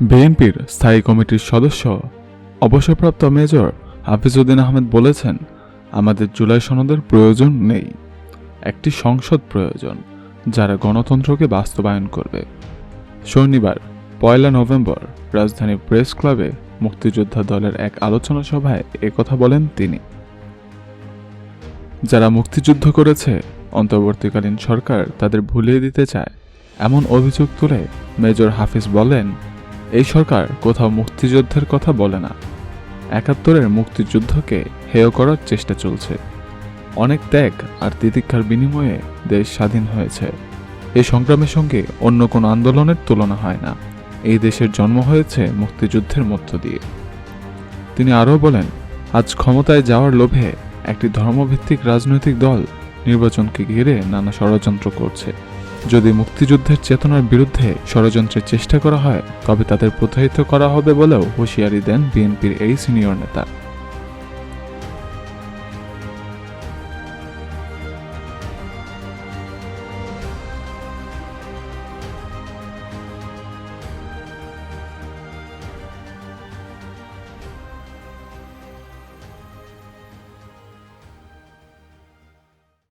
বিএনপির স্থায়ী কমিটির সদস্য, অবসরপ্রাপ্ত মেজর হাফিজউদ্দিন আহমেদ বলেছেন, আমাদের জুলাই সনদের প্রয়োজন নেই। একটি সংসদ প্রয়োজন, যারা গণতন্ত্রকে বাস্তবায়ন করবে। শনিবার, পয়লা নভেম্বর রাজধানীর প্রেস ক্লাবে মুক্তিযোদ্ধা দলের এক আলোচনা সভায় একথা বলেন তিনি। যারা মুক্তিযুদ্ধ করেছে, অন্তর্বর্তীকালীন সরকার তাদের ভুলিয়ে দিতে চায়, এমন অভিযোগ তুলে মেজর হাফিজ বলেন এই সরকার কোথাও মুক্তিযুদ্ধের কথা বলে না। একাত্তরের মুক্তিযুদ্ধকে হেয় করার চেষ্টা চলছে। অনেক ত্যাগ আর তিতিক্ষার বিনিময়ে দেশ স্বাধীন হয়েছে। এই সংগ্রামের সঙ্গে অন্য কোনো আন্দোলনের তুলনা হয় না। এই দেশের জন্ম হয়েছে মুক্তিযুদ্ধের মধ্য দিয়ে। তিনি আরও বলেন, আজ ক্ষমতায় যাওয়ার লোভে একটি ধর্মভিত্তিক রাজনৈতিক দল নির্বাচনকে ঘিরে নানা ষড়যন্ত্র করছে। যদি মুক্তিযুদ্ধের চেতনার বিরুদ্ধে ষড়যন্ত্রের চেষ্টা করা হয়, তবে তাদের প্রতারিত করা হবে বলেও হুঁশিয়ারি দেন বিএনপির এই সিনিয়র নেতা।